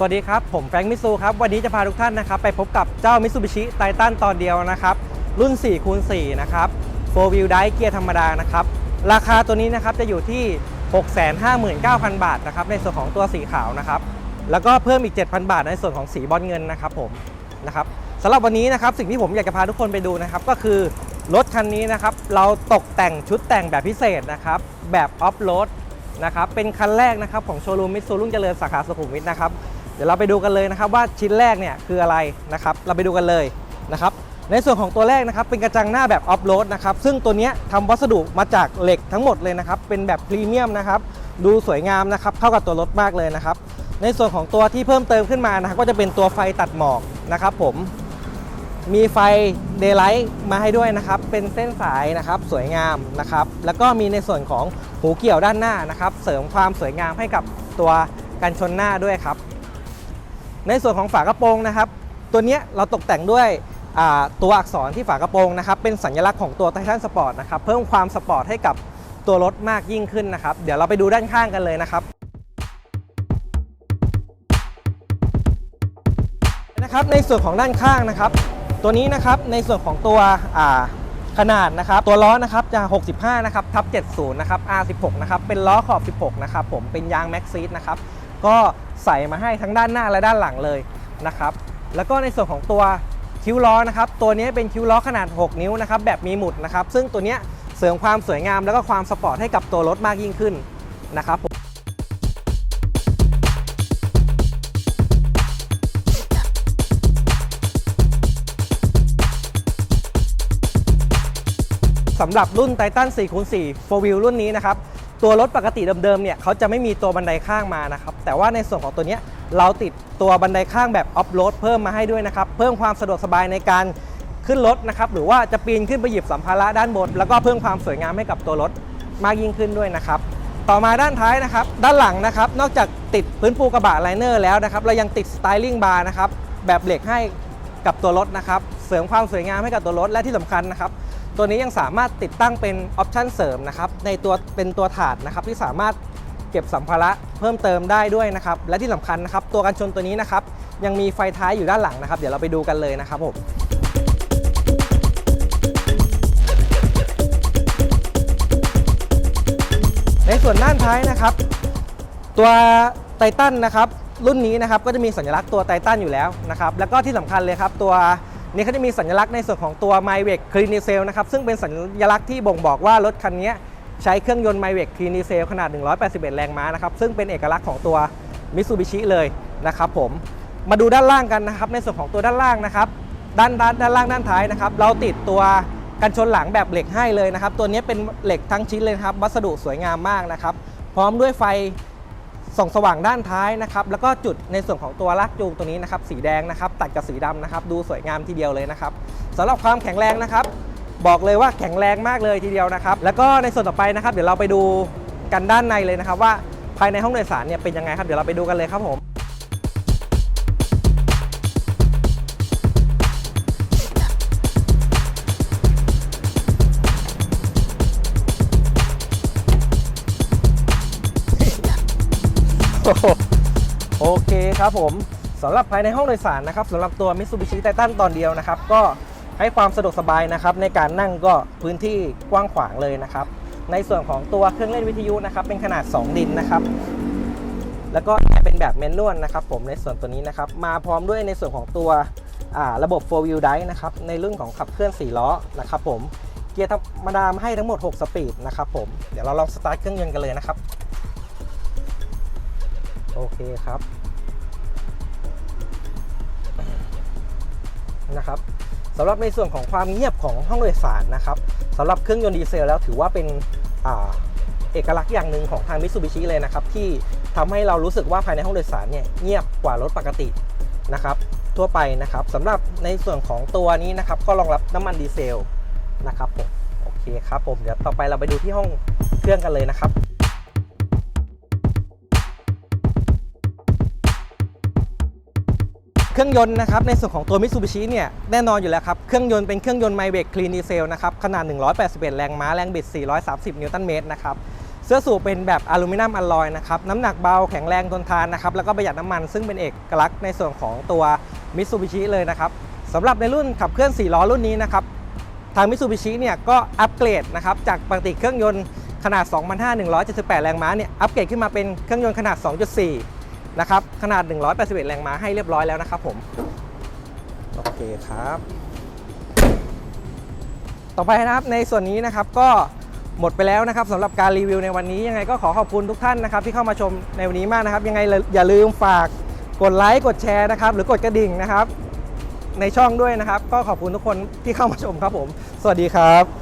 สวัสดีครับ ผมแฟรงค์มิซูครับ วันนี้จะพาทุกท่านนะครับ ไปพบกับเจ้า Mitsubishi Titan ตอนเดียวนะครับ รุ่น 4 คูณ 4 นะครับ 4 wheel drive เกียร์ธรรมดานะครับ ราคาตัวนี้นะครับจะอยู่ที่ 659,000 บาทนะครับ ในส่วนของตัวสีขาวนะครับ แล้วก็เพิ่มอีก 7,000 บาทในส่วนของสีบอลเงินนะครับผมนะครับสำหรับวันนี้นะครับสิ่งที่ผมอยากจะพาทุกคนไปดูนะครับ ก็คือรถคันนี้นะครับ เราตกแต่งชุดแต่งแบบพิเศษนะครับ แบบออฟโรดนะครับเป็นคันแรกนะครับของโชว์รูมมิตซูรุ่งเจริญสาขาสุขุมวิทนะครับ เดี๋ยวเราไปดูกันเลยนะครับว่าชิ้นแรกเนี่ยคืออะไรนะครับ เราไปดูกันเลยนะครับ ในส่วนของตัวแรกนะครับเป็นกระจังหน้าแบบออฟโรดนะครับ ซึ่งตัวเนี้ยทำวัสดุมาจากเหล็กทั้งหมดเลยนะครับ เป็นแบบพรีเมียมนะครับ ดูสวยงามนะครับ เข้ากับตัวรถมากเลยนะครับ ในส่วนของตัวที่เพิ่มเติมขึ้นมานะครับ ก็จะเป็นตัวไฟตัดหมอกนะครับ ผม มีไฟเดย์ไลท์มาให้ด้วยนะครับ เป็นเส้นสายนะครับ สวยงามนะครับ แล้วก็มีในส่วนของหูเกี่ยวด้านหน้านะครับ เสริมความสวยงามให้กับตัวกันชนหน้าด้วยครับ ในส่วนของฝากระโปรงนะครับ ตัวนี้เราตกแต่งด้วยตัวอักษรที่ฝากระโปรงนะครับเป็นสัญลักษณ์ของตัวไททันสปอร์ตนะครับเพิ่มความสปอร์ตให้กับตัวรถมากยิ่งขึ้นนะครับ เดี๋ยวเราไปดูด้านข้างกันเลยนะครับนะครับในส่วนของด้านข้างนะครับ ตัวนี้นะครับในส่วนของตัวขนาดนะครับ ตัวล้อนะครับจะ 65 นะครับทับ70 นะครับ R16 นะครับเป็นล้อขอบ 16 นะครับผมเป็นยางแม็กซีดนะครับก็ ใส่มาให้ทั้งด้านหน้าและด้านหลังเลยนะครับ แล้วก็ในส่วนของตัวคิ้วล้อนะครับตัวนี้เป็นคิ้วล้อขนาด 6 นิ้วนะครับแบบมีหมุดนะครับซึ่งตัวนี้เสริมความสวยงามแล้วก็ความสปอร์ตให้กับตัวรถมากยิ่งขึ้นนะครับผมสำหรับรุ่น Titan 4คูณ4 4 wheel รุ่นนี้นะครับ ตัวรถปกติเดิมๆเนี่ยเขาจะไม่มีตัวบันไดข้างมานะครับแต่ว่าในส่วนของตัวเนี้ยเราติดตัวบันไดข้างแบบออฟโรดเพิ่มมาให้ด้วยนะครับเพิ่มความสะดวกสบายในการขึ้นรถนะครับหรือว่าจะปีนขึ้นไปหยิบสัมภาระด้านบน แล้วก็เพิ่มความสวยงามให้กับตัวรถมากยิ่งขึ้นด้วยนะครับต่อมาด้านท้ายนะครับด้านหลังนะครับนอกจากติดพื้นปูกระบะไลเนอร์แล้วนะครับเรายังติดสไตลิ่งบาร์นะครับแบบเหล็กให้กับตัวรถนะครับเสริมความสวยงามให้กับตัวรถและที่สำคัญนะครับ ตัวนี้ยังสามารถติดตั้งเป็นออปชันเสริมนะครับในตัวเป็นตัวถาดนะครับที่สามารถเก็บสัมภาระเพิ่มเติมได้ด้วยนะครับและที่สำคัญนะครับตัวกันชนตัวนี้นะครับยังมีไฟท้ายอยู่ด้านหลังนะครับ เดี๋ยวเราไปดูกันเลยนะครับผมในส่วนด้านท้ายนะครับ ตัวไททันนะครับรุ่นนี้นะครับก็จะมีสัญลักษณ์ตัวไททันอยู่แล้วนะครับแล้วก็ที่สำคัญเลยครับตัว นี้เขาจะมีสัญลักษณ์ในส่วนของตัว m y w e c c l e a n i c e l นะครับ ซึ่งเป็นสัญลักษณ์ที่บ่งบอกว่ารถคันนี้ใช้เครื่องยนต์ m y w e c c l e a n i c e l ขนาด 181 แรงม้านะครับ ซึ่งเป็นเอกลักษณ์ของตัว Mitsubishi เลยนะครับผม มาดูด้านล่างกันนะครับ ในส่วนของตัวด้านล่างนะครับ ด้านด้านด้านล่างด้านท้ายนะครับ เราติดตัวกันชนหลังแบบเหล็กให้เลยนะครับ ตัวนี้เป็นเหล็กทั้งชิ้นเลยครับ วัสดุสวยงามมากนะครับ พร้อมด้วยไฟ ส่องสว่างด้านท้ายนะครับแล้วก็จุดในส่วนของตัวลากจูงตัวนี้นะครับสีแดงนะครับตัดกับสีดำนะครับดูสวยงามทีเดียวเลยนะครับสำหรับความแข็งแรงนะครับ บอกเลยว่าแข็งแรงมากเลยทีเดียวนะครับ แล้วก็ในส่วนต่อไปนะครับ เดี๋ยวเราไปดูกันด้านในเลยนะครับ ว่าภายในห้องโดยสารเนี่ยเป็นยังไงครับเดี๋ยวเราไปดูกันเลยครับผม โอเคครับผมสำหรับภายในห้องโดยสารนะครับสำหรับตัว Mitsubishi Titan ตอนเดียวนะครับ ก็ให้ความสะดวกสบายนะครับ ในการนั่งก็พื้นที่กว้างขวางเลยนะครับ ในส่วนของตัวเครื่องเล่นวิทยุนะครับ เป็นขนาด 2 ดินนะครับ แล้วก็เป็นแบบแมนนวลนะครับ ผมในส่วนตัวนี้นะครับ มาพร้อมด้วยในส่วนของตัวระบบ 4 wheel drive นะครับ ในรุ่นของขับเคลื่อน 4 ล้อนะครับ ผมเกียร์ธรรมดามาให้ทั้งหมด 6 สปีดนะครับ ผมเดี๋ยวเราลองสตาร์ทเครื่องยนต์กันเลยนะครับ โอเคครับ นะครับสำหรับในส่วนของความเงียบของห้องโดยสารนะครับสำหรับเครื่องยนต์ดีเซลแล้วถือว่าเป็นอเอกลักษณ์อย่างหนึ่งของทาง Mitsubishi เลยนะครับ ที่ทำให้เรารู้สึกว่าภายในห้องโดยสารเนี่ยเงียบกว่ารถปกตินะครับ ทั่วไปนะครับสำหรับในส่วนของตัวนี้นะครับ ก็รองรับน้ำมันดีเซลนะครับผมโอเคครับผมเดี๋ยวต่อไปเราไปดูที่ห้องเครื่องกันเลยนะครับ เครื่องยนต์นะครับในส่วนของตัว Mitsubishi เนี่ยแน่นอนอยู่แล้วครับเครื่องยนต์เป็นเครื่องยนต์ m y w e c Clean Diesel นะครับขนาด 181 แรงม้าแรงบิด 430 นิวตันเมตรนะครับเสื้อสูบเป็นแบบอลูมิเนียมอลลอยนะครับน้ำหนักเบาแข็งแรงทนทานนะครับแล้วก็ประหยัดน้ำมันซึ่งเป็นเอกลักษณ์ในส่วนของตัวมิ t ซูบิชิเลยนะครับสำหรับในรุ่นขับเคลื่อน 4 ล้อรุ่นนี้นะครับทางมิ t ซูบิชิเนี่ยก็อัปเกรดนะครับจากปกติเครื่องยนต์ขนาด 2.5 178 แรงม้าเนี่ยอัปเกรดขึ้นมาเป็นเครื่องยนต์ขนาด 2.4 นะครับ ขนาด 181 แรงม้าให้เรียบร้อยแล้วนะครับผม โอเคครับ ต่อไปนะครับในส่วนนี้นะครับก็หมดไปแล้วนะครับสำหรับการรีวิวในวันนี้ยังไงก็ขอขอบคุณทุกท่านนะครับ ที่เข้ามาชมในวันนี้มากนะครับ ยังไงอย่าลืมฝากกดไลค์กดแชร์นะครับ หรือกดกระดิ่งนะครับ ในช่องด้วยนะครับ ก็ขอบคุณทุกคนที่เข้ามาชมครับผม สวัสดีครับ